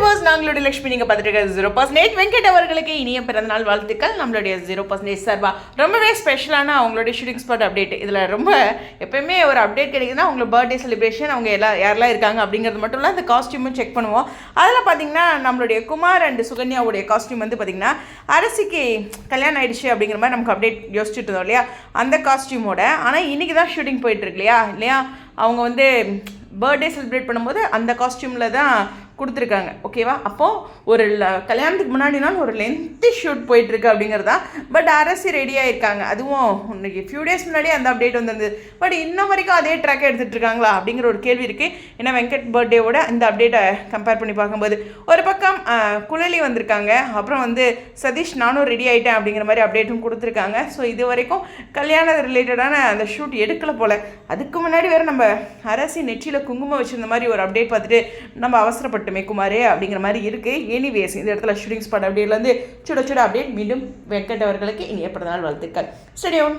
Viewers நாங்களுடைய Lakshmi நீங்கள் பார்த்துட்டு zero percentage Venkat அவர்களுக்கு இனிய பிறந்தநாள் வாழ்த்துக்கள். நம்மளுடைய ஜீரோ பர்சன்டேஜ் சார்பா ரொம்பவே ஸ்பெஷலான அவங்களுடைய ஷூட்டிங் ஸ்பாட் அப்டேட் இதில் ரொம்ப எப்பயுமே ஒரு அப்டேட் கிடைக்குதுன்னா அவங்களுக்கு பர்த்டே செலிப்ரேஷன் அவங்க எல்லா யாரெல்லாம் இருக்காங்க அப்படிங்கிறது மட்டும் இல்லை அந்த காஸ்டியூமும் செக் பண்ணுவோம். அதில் பார்த்தீங்கன்னா நம்மளுடைய குமார் அண்ட் சுகன்யாவுடைய காஸ்டியூம் வந்து பார்த்தீங்கன்னா அரசிக்கு கல்யாணம் ஆயிடுச்சு அப்படிங்கிற மாதிரி நமக்கு அப்டேட் யோசிச்சுட்டு இருந்தோம் இல்லையா? அந்த காஸ்டியூமோட ஆனால் இன்றைக்கி தான் ஷூட்டிங் போயிட்டுருக்கு இல்லையா? இல்லையா? அவங்க வந்து பர்த்டே செலிப்ரேட் பண்ணும்போது அந்த காஸ்டியூமில் தான் கொடுத்துருக்காங்க. ஓகேவா அப்போது ஒரு கல்யாணத்துக்கு முன்னாடி நாள் ஒரு லென்த்தி ஷூட் போயிட்டுருக்கு அப்படிங்கிறதா? பட் அரசி ரெடியாக இருக்காங்க அதுவும் இன்னைக்கு ஃபியூ டேஸ் முன்னாடியே அந்த அப்டேட் வந்திருந்தது. பட் இன்ன வரைக்கும் அதே ட்ராக்கே எடுத்துகிட்டு இருக்காங்களா? அப்படிங்கிற ஒரு கேள்வி இருக்குது ஏன்னா வெங்கட் பர்த்டேவோட இந்த அப்டேட்டை கம்பேர் பண்ணி பார்க்கும்போது ஒரு பக்கம் குழலி வந்திருக்காங்க. அப்புறம் வந்து சதீஷ் நானும் ரெடி ஆகிட்டேன் அப்படிங்கிற மாதிரி அப்டேட்டும் கொடுத்துருக்காங்க. ஸோ இது வரைக்கும் கல்யாண ரிலேட்டடான அந்த ஷூட் எடுக்கல போல். அதுக்கு முன்னாடி வேறு நம்ம அரசி நெற்றியில் குங்குமம் வச்சுருந்த மாதிரி ஒரு அப்டேட் பார்த்துட்டு நம்ம அவசரப்பட்டு இருக்கட்டுமே குமாரே அப்படிங்கிற மாதிரி இருக்குது எனிவேஸ் இந்த இடத்துல ஷூட்டிங்ஸ் ஸ்பாட் அப்டேட்லேருந்து சுட சுட அப்படியே மீண்டும் வெங்கட் அவர்களுக்கு இனிய பிறந்தநாள் வாழ்த்துக்கள். ஸ்டடியோன்